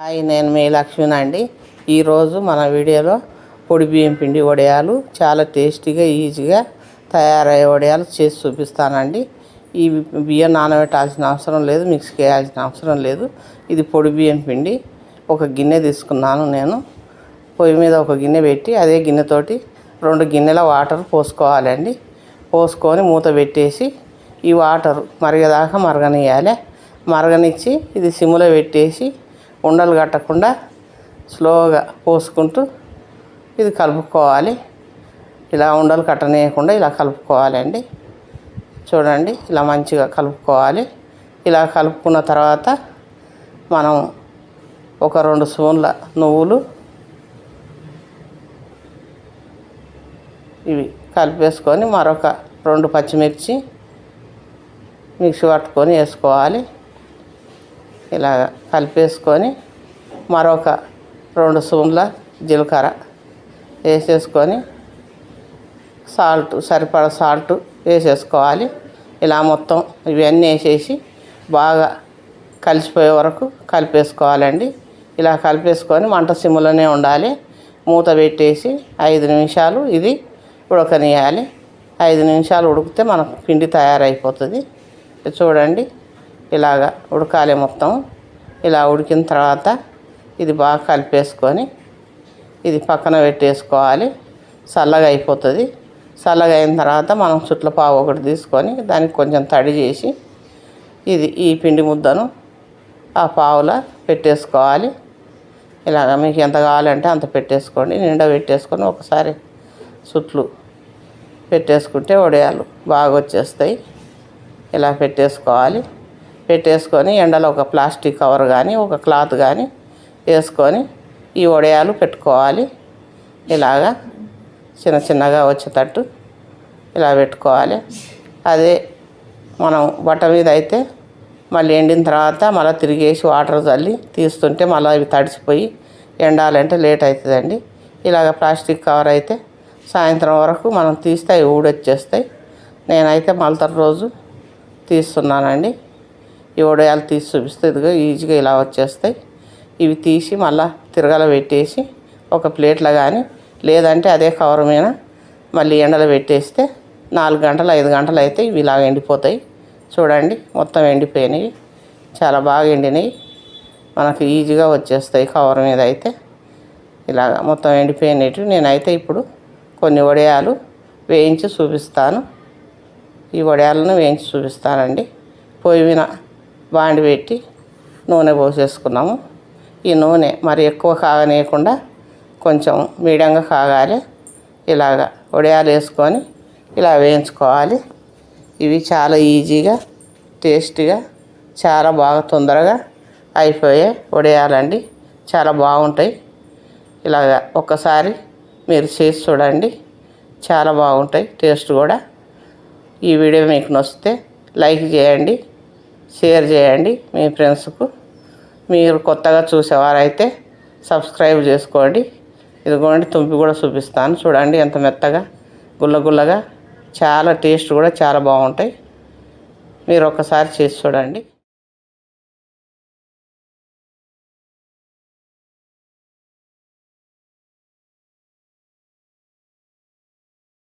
Hi నేను మీ లక్ష్మణ్ అండి. ఈరోజు మన వీడియోలో పొడి బియ్యం పిండి వడియాలు చాలా టేస్టీగా ఈజీగా తయారయ్యే వడియాలు చేసి చూపిస్తానండి. ఈ బియ్యం నానబెట్టాల్సిన అవసరం లేదు మిక్స్ చేయాల్సిన అవసరం లేదు. ఇది పొడి బియ్యం పిండి. ఒక గిన్నె తీసుకున్నాను నేను. పొయ్యి మీద ఒక గిన్నె పెట్టి అదే గిన్నెతోటి రెండు గిన్నెల వాటర్ పోసుకోవాలండి. పోసుకొని మూత పెట్టేసి ఈ వాటర్ మరిగేదాకా మరగనియాలి మరగనిచ్చి ఇది సిమ్లో పెట్టేసి ఉండలు కట్టకుండా స్లోగా పోసుకుంటూ ఇది కలుపుకోవాలి. ఇలా ఉండలు కట్టనీయకుండా ఇలా కలుపుకోవాలండి. చూడండి ఇలా మంచిగా కలుపుకోవాలి. ఇలా కలుపుకున్న తర్వాత మనం ఒక రెండు స్పూన్ల నువ్వులు ఇవి కలిపేసుకొని మరొక రెండు పచ్చిమిర్చి మిక్సీ పట్టుకొని వేసుకోవాలి. ఇలా కలిపేసుకొని మరొక రెండు స్పూన్ల జీలకర్ర వేసేసుకొని సాల్ట్ సరిపడ సాల్ట్ వేసేసుకోవాలి. ఇలా మొత్తం ఇవన్నీ వేసేసి బాగా కలిసిపోయే వరకు కలిపేసుకోవాలండి. ఇలా కలిపేసుకొని మంట సిమ్లోనే ఉండాలి. మూత పెట్టేసి ఐదు నిమిషాలు ఇది ఉడకనియాలి ఐదు నిమిషాలు ఉడికితే మనకు పిండి తయారైపోతుంది. చూడండి. ఇలాగా ఉడకాలి మొత్తం. ఇలా ఉడికిన తర్వాత ఇది బాగా కలిపేసుకొని ఇది పక్కన పెట్టేసుకోవాలి. చల్లగా అయిపోతుంది. చల్లగా అయిన తర్వాత మనం చుట్ల పావు ఒకటి తీసుకొని దానికి కొంచెం తడి చేసి ఇది ఈ పిండి ముద్దను ఆ పావుల పెట్టేసుకోవాలి. ఇలాగ మీకు ఎంత కావాలంటే అంత పెట్టేసుకోండి. నిండా పెట్టేసుకొని ఒకసారి చుట్లు పెట్టేసుకుంటే వడియాలు బాగా వచ్చేస్తాయి. ఇలా పెట్టేసుకోవాలి. పెట్టేసుకొని ఎండలో ఒక ప్లాస్టిక్ కవర్ కానీ ఒక క్లాత్ కానీ వేసుకొని ఈ వడియాలు పెట్టుకోవాలి. ఇలాగా చిన్న చిన్నగా వచ్చేటట్టు ఇలా పెట్టుకోవాలి. అదే మనం బట్ట మీద అయితే మళ్ళీ ఎండిన తర్వాత మళ్ళీ తిరిగేసి వాటర్ చల్లి తీస్తుంటే మళ్ళీ అవి తడిసిపోయి ఎండాలంటే లేట్ అవుతుందండి ఇలాగ ప్లాస్టిక్ కవర్ అయితే సాయంత్రం వరకు మనం తీస్తే అవి ఊడొచ్చేస్తాయి. నేనైతే మలతర రోజు తీస్తున్నానండి. ఈ వడియాలు తీసి చూపిస్తే ఇదిగో ఈజీగా ఇలా వచ్చేస్తాయి. ఇవి తీసి మళ్ళీ తిరగల పెట్టేసి ఒక ప్లేట్లో కానీ లేదంటే అదే కవర్ మీద మళ్ళీ ఎండలో పెట్టేస్తే నాలుగు గంటలు ఐదు గంటలు అయితే ఇవి ఇలాగ ఎండిపోతాయి. చూడండి మొత్తం ఎండిపోయినాయి. చాలా బాగా ఎండినాయి. మనకు ఈజీగా వచ్చేస్తాయి కవర్ మీద అయితే. ఇలాగ మొత్తం ఎండిపోయినట్టు నేనైతే ఇప్పుడు కొన్ని వడియాలు వేయించి చూపిస్తాను. ఈ వడియాలను వేయించి చూపిస్తానండి. పొయ్యి మీద బాండి పెట్టి నూనె పోసేసుకున్నాము. ఈ నూనె మరి ఎక్కువ కాగనేయకుండా కొంచెం మీడియంగా కాగాలి. ఇలాగ వడియాలు వేసుకొని ఇలా వేయించుకోవాలి. ఇవి చాలా ఈజీగా టేస్టీగా చాలా బాగా తొందరగా అయిపోయే వడియాలండి. చాలా బాగుంటాయి. ఇలాగ ఒక్కసారి మీరు చేసి చూడండి. చాలా బాగుంటాయి టేస్ట్ కూడా. ఈ వీడియో మీకు నచ్చితే లైక్ చేయండి. షేర్ చేయండి మీ ఫ్రెండ్స్కు. మీరు కొత్తగా చూసేవారైతే సబ్స్క్రైబ్ చేసుకోండి. ఇదిగోండి తుంపి కూడా చూపిస్తాను. చూడండి ఎంత మెత్తగా గుల్లగుల్లగా చాలా టేస్ట్ కూడా చాలా బాగుంటాయి. మీరు ఒకసారి చేసి చూడండి.